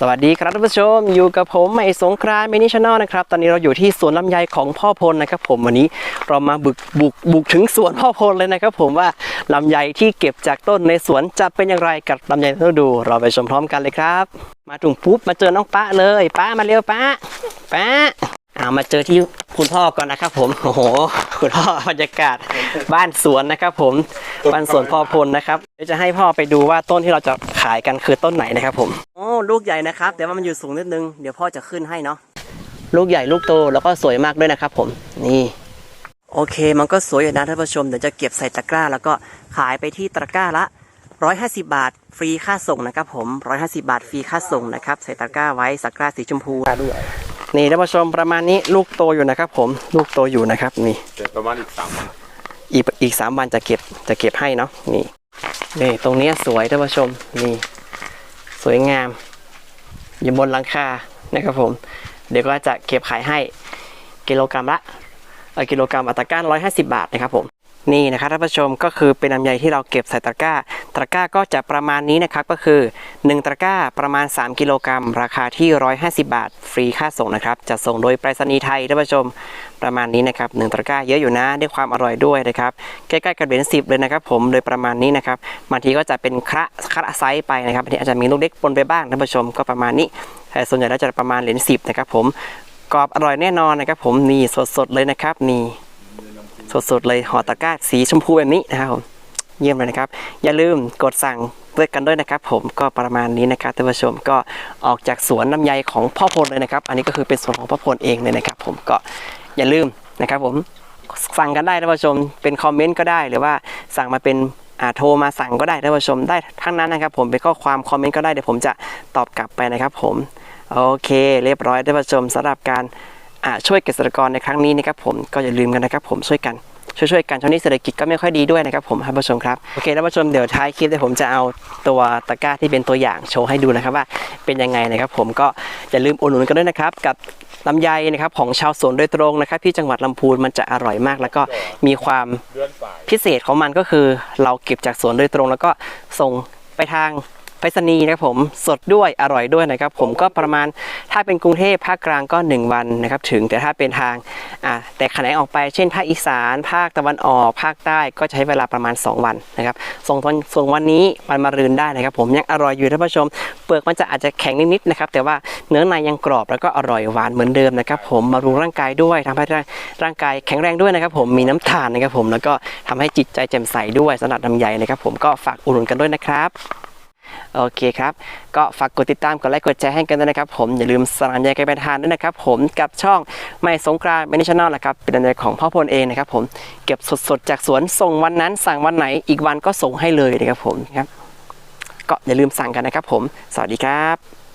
สวัสดีครับท่านผู้ชม อยู่กับผมใหม่สงกรานต์มินิชแนลนะครับ ตอนนี้เราอยู่ที่สวนลำไยของพ่อพลนะครับ ผมวันนี้เรามาบุกบุกบุกถึงสวนพ่อพลเลยนะครับ ผมว่าลำไยที่เก็บจากต้นในสวนจะเป็นอย่างไรกับลำไยฤดูเราไปชมพร้อมกันเลยครับ มาถึงปุ๊บมาเจอน้องป้าเลยป้ามาเร็วป้าป้าเอามาเจอที่คุณพ่อก่อนนะครับ ผมโอ้โหคุณพ่อบรรยากาศบ้านสวนนะครับ ผมบ้านสวนพ่อพลนะครับ เดี๋ยวจะให้พ่อไปดูว่าต้นที่เราจะขายกันคือต้นไหนนะครับผมโอ้ลูกใหญ่นะครับ แต่ว่ามันอยู่สูงนิดนึงเดี๋ยวพ่อจะขึ้นให้เนาะลูกใหญ่ลูกโตแล้วก็สวยมากด้วยนะครับ ผมนี่ โอเค มันก็สวยอยู่นะท่านผู้ชมเดี๋ยวจะเก็บใส่ตะกร้า แล้วก็ขายไปที่ตะกร้าละ 150 บาท ฟรีค่าส่งนะครับผม 150 บาทฟรีค่าส่งนะครับใส่ตะกร้าไว้ตะกร้าสีชมพูด้วยนี่ท่านผู้ชมประมาณนี้ลูกโตอยู่นะครับ ผมลูกโตอยู่นะครับนี่เดี๋ยวประมาณอีกสามวันอีกอีกสามวันจะเก็บจะเก็บให้เนาะนี่ นี่ตรงนี้สวยท่านผู้ชมนี่สวยงาม อยู่บนหลังคานะครับผม เดี๋ยวก็จะเก็บขายให้กิโลกรัมละกิโลกรัมอัตราก้าร้อยห้าสิบาทนะครับผม นี่นะครับท่านผู้ชมก็คือเป็นลำไยที่เราเก็บใส่ตะกร้า ตะกร้าก็จะประมาณนี้นะครับก็คือ 1 ตะกร้าประมาณ 3 กิโลกรัม ราคาที่ 150 บาท ฟรีค่าส่งนะครับจะส่งโดยไปรษณีย์ไทยท่านผู้ชมประมาณนี้นะครับหนึ่งตะกร้าเยอะอยู่นะได้ความอร่อยด้วยนะครับใกล้ๆกับเหรียญสิบเลยนะครับผมโดยประมาณนี้นะครับบางทีก็จะเป็นคระคระไซส์ไปนะครับบางทีอาจจะมีลูกเล็กปนไปบ้างท่านผู้ชมก็ประมาณนี้แต่ส่วนใหญ่แล้วจะประมาณเหรียญสิบนะครับผมกรอบอร่อยแน่นอนนะครับผมนี่สดๆเลยนะครับนี่ สดๆเลยห่อตะกร้าสีชมพูแบบนี้นะครับผมเยี่ยมเลยนะครับ อย่าลืมกดสั่งด้วยกันด้วยนะครับ ผมก็ประมาณนี้นะครับท่านผู้ชมก็ออกจากสวนลำไยของพ่อพลเลยนะครับ อันนี้ก็คือเป็นสวนของพ่อพลเองเลยนะครับ ผมก็อย่าลืมนะครับ ผมสั่งกันได้ท่านผู้ชมเป็นคอมเมนต์ก็ได้หรือว่าสั่งมาเป็นอ่าโทรมาสั่งก็ได้ท่านผู้ชมได้ทั้งนั้นนะครับ ผมเป็นข้อความคอมเมนต์ก็ได้เดี๋ยวผมจะตอบกลับไปนะครับ ผมโอเค เรียบร้อยท่านผู้ชมสำหรับการ ช่วยเกษตรกรในครั้งนี้นะครับผมก็อย่าลืมกันนะครับผมช่วยกันช่วยๆกันช่วงนี้เศรษฐกิจก็ไม่ค่อยดีด้วยนะครับผมท่านผู้ชมครับโอเคท่านผู้ชมเดี๋ยวท้ายคลิปเดี๋ยวผมจะเอาตัวตะกร้าที่เป็นตัวอย่างโชว์ให้ดูนะครับว่าเป็นยังไงนะครับผมก็อย่าลืมอุดหนุนกันด้วยนะครับกับลำไยนะครับของชาวสวนโดยตรงนะครับที่จังหวัดลำพูนมันจะอร่อยมาก แล้วก็มีความพิเศษของมันก็คือ เราเก็บจากสวนโดยตรง แล้วก็ส่งไปทาง รษณีย์นะครับผมสดด้วยอร่อยด้วยนะครับผมก็ประมาณถ้าเป็นกรุงเทพภาคกลางก็ 1 วันนะครับถึงแต่ถ้าเป็นทางอ่าแต่ขนาออกไปเช่นภาคอีสาน ภาคตะวันออก ภาคใต้ก็จะใช้เวลาประมาณ 2 วันนะครับส่งตอนส่งวันนี้วันมารืนได้นะครับ ผมยังอร่อยอยู่ท่านผู้ชม เปลือกมันจะอาจจะแข็งนิดๆนะครับแต่ว่าเนื้อในยังกรอบแล้วก็อร่อยหวานเหมือนเดิมนะครับผมบำรุงร่างกายด้วยทำให้ร่างกายแข็งแรงด้วยนะครับผมมีน้ำตาลนะครับผมแล้วก็ทำให้จิตใจแจ่มใสด้วยสำหรับลำไยนะครับผมก็ฝากอุดหนุนกันด้วยนะครับ โอเคครับ ก็ฝากกดติดตามกดไลค์กดแชร์ให้กันด้วยนะครับ ผมอย่าลืมสนับสนุนใจกันไปทานด้วยนะครับ ผมกับช่องไม่สงกรานต์เมนิชแนลนะครับ เป็นอันของพ่อพลเองนะครับ ผมเก็บสดๆจากสวนส่งวันนั้น สั่งวันไหนอีกวันก็ส่งให้เลยนะครับผมครับก็อย่าลืมสั่งกันนะครับ ผม สวัสดีครับ